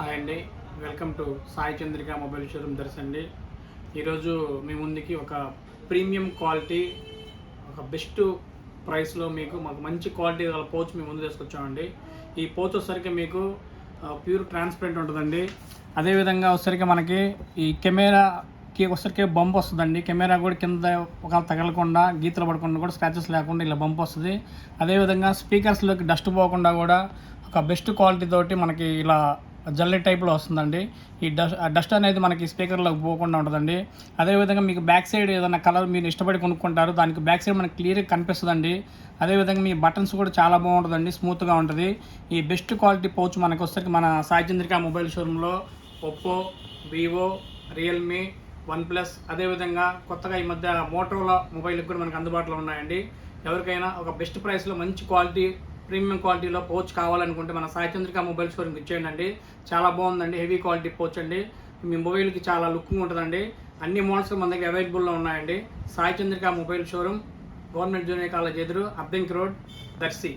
Hi అండి. Welcome to Sai Chandrika mobile showroom దర్శండి అండి ఈరోజు మీ ముందుకి ఒక ప్రీమియం క్వాలిటీ ఒక బెస్ట్ ప్రైస్లో మీకు మాకు మంచి క్వాలిటీ గల పౌచ్ మీ ముందు తీసుకొచ్చామండి. ఈ పౌచ్ వచ్చేసరికి మీకు ప్యూర్ ట్రాన్స్పరెంట్ ఉంటుందండి. అదేవిధంగా వచ్చేసరికి మనకి ఈ కెమెరాకి వచ్చేసరికి బంప్ వస్తుందండి. కెమెరా కూడా కింద ఒక తగలకుండా గీతలు పడకుండా కూడా స్క్రాచెస్ లేకుండా ఇలా బంప్ వస్తుంది. అదేవిధంగా స్పీకర్స్లోకి డస్ట్ పోకుండా కూడా ఒక బెస్ట్ క్వాలిటీ తోటి మనకి ఇలా జల్లె టైప్లో వస్తుందండి. ఈ డస్ట్ డస్ట్ అనేది మనకి స్పీకర్లోకి పోకుండా ఉంటుందండి. అదేవిధంగా మీకు బ్యాక్ సైడ్ ఏదైనా కలర్ మీరు ఇష్టపడి కొనుక్కుంటారు దానికి బ్యాక్ సైడ్ మనకి క్లియర్గా కనిపిస్తుందండి. అదేవిధంగా మీ బటన్స్ కూడా చాలా బాగుంటుందండి స్మూత్గా ఉంటుంది. ఈ బెస్ట్ క్వాలిటీ పౌచ్ మనకు వచ్చేసరికి మన సాయచంద్రిక మొబైల్ షోరూంలో Oppo Vivo Realme one plus అదేవిధంగా కొత్తగా ఈ మధ్య మోటరోలా మొబైల్ కూడా మనకు అందుబాటులో ఉన్నాయండి. ఎవరికైనా ఒక బెస్ట్ ప్రైస్లో మంచి క్వాలిటీ ప్రీమియం క్వాలిటీలో పోచ్ కావాలనుకుంటే మన సాయి చంద్రిక మొబైల్ షోరూమ్కి ఇచ్చేయండి. చాలా బాగుందండి హెవీ క్వాలిటీ పోచ్ అండి. మీ మొబైల్కి చాలా లుక్గా ఉంటుందండి. అన్ని మోడల్స్ మన దగ్గర అవైలబుల్లో ఉన్నాయండి. Sai Chandrika mobile showroom government junior college ఎదురు అబ్దింక్ రోడ్ దర్శి.